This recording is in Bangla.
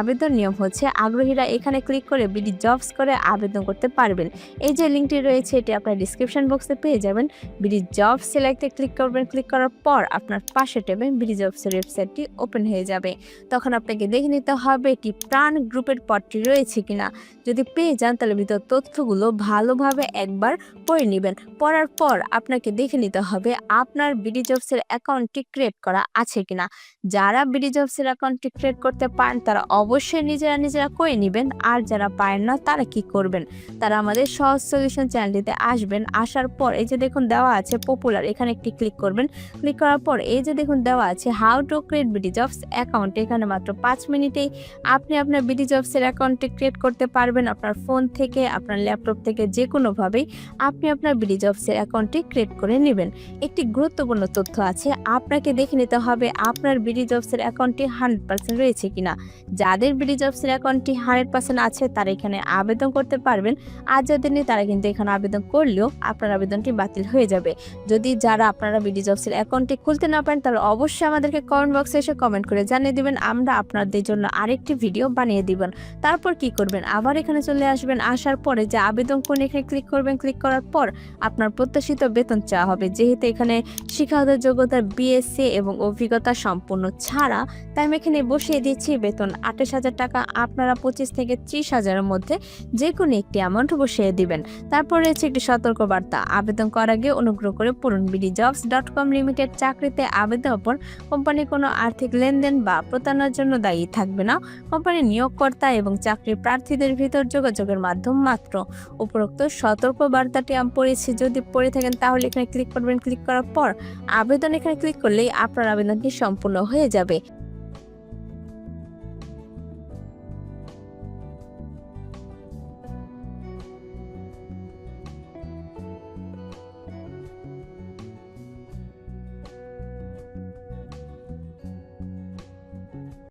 আবেদন নিয়ম হচ্ছে আগ্রহীরা এখানে ক্লিক করে বিডি জবস করে আবেদন করতে পারবেন। এই যে লিঙ্কটি রয়েছে, এটি আপনার ডিসক্রিপশন বক্সে পেয়ে যাবেন। বিডি জব সিলেক্টে ক্লিক করবেন। ক্লিক করার পর আপনার পাশে টেবে বিডি জবসের ওয়েবসাইটটি ওপেন হয়ে যাবে। তখন আপনাকে দেখে নিতে হবে এটি প্রাণ গ্রুপের পদটি রয়েছে কিনা। যদি পেয়ে যান, তাহলে ভিতর তথ্যগুলো ভালোভাবে একবার পড়ে নেবেন। পড়ার পর আপনাকে দেখে নিতে হবে আপনার বিডি জবসের অ্যাকাউন্টটি ক্রিয়েট করা আছে কিনা। যারা বিডি জবসের অ্যাকাউন্টটি ক্রিয়েট করতে পারেন, তারা অবশ্যই নিজেরা নিজেরা করে নেবেন, আর যারা পারেন না তারা কি করবেন? তারা আমাদের সহজ সলিউশন চ্যানেলটিতে আসবেন, আসার পর এই যে দেখুন দেওয়া আছে পপুলার এখানে একটি ক্লিক করবেন। ক্লিক করার পর এই যে দেখুন দেওয়া আছে how to create BD jobs account এখানে মাত্র পাঁচ মিনিটেই আপনি আপনার বিডি জবসের অ্যাকাউন্টটি ক্রিয়েট করতে পারবেন আপনার ফোন থেকে, আপনার ল্যাপটপ থেকে যে কোনোভাবেই আপনি আপনার বিডি জবসের অ্যাকাউন্টটি ক্রিয়েট করে নেবেন। একটি গুরুত্বপূর্ণ তথ্য আছে, আপনাকে দেখে নিতে হবে আপনার বিডি জবসের অ্যাকাউন্টটি হান্ড্রেড পার্সেন্ট রয়েছে কিনা। যাদের বিডি জবসের অ্যাকাউন্টটি হান্ড্রেড পার্সেন্ট আছে, তারা এখানে আবেদন করতে পারবেন। আর যাদের নেই, তারা কিন্তু এখানে আবেদন করলেও আপনার আবেদনটি বাতিল হয়ে যাবে। যদি যারা আপনারা বিডি জবসের অ্যাকাউন্টটি খুলতে না পারেন তাহলে অবশ্যই আমাদেরকে কমেন্ট বক্সে এসে কমেন্ট করে জানিয়ে দিবেন। আমরা আপনাদের জন্য আরেকটি ভিডিও বানিয়ে দিবেন তারপর কি করবেন? আবার এখানে চলে আসবেন। আসার পরে যে আবেদন কোন এখানে ক্লিক করবেন ক্লিক করার পর আপনার প্রত্যাশিত বেতন চাওয়া হবে। যেহেতু এখানে শিক্ষাগত যোগ্যতা বিএসসি এবং অভিজ্ঞতা সম্পূর্ণ ছাড়া, তাই আমি এখানে বসিয়ে দিচ্ছি বেতন আঠাশ হাজার টাকা, আপনারা পঁচিশ থেকে ত্রিশ হাজারের মধ্যে যে কোনো একটি অ্যামাউন্ট বসিয়ে দিবেন। তারপর রয়েছে একটি সতর্কবার্তা। আবেদন করার আগে অনুগ্রহ করে পড়ুন BD jobs dot com limited চাকরিতে আবেদন কোম্পানি কোনো আর্থিক লেনদেন বা প্রতারণার জন্য দায়ী থাকবে না। কোম্পানির নিয়োগকর্তা এবং চাকরির প্রার্থীদের ভিতর যোগাযোগের মাধ্যম মাত্র। উপরোক্ত সতর্ক বার্তাটি আমি পড়েছি। যদি পড়ে থাকেন তাহলে এখানে ক্লিক করবেন। ক্লিক করার পর আবেদন এখানে ক্লিক করলেই আপনার আবেদনটি সম্পূর্ণ হয়ে যাবে।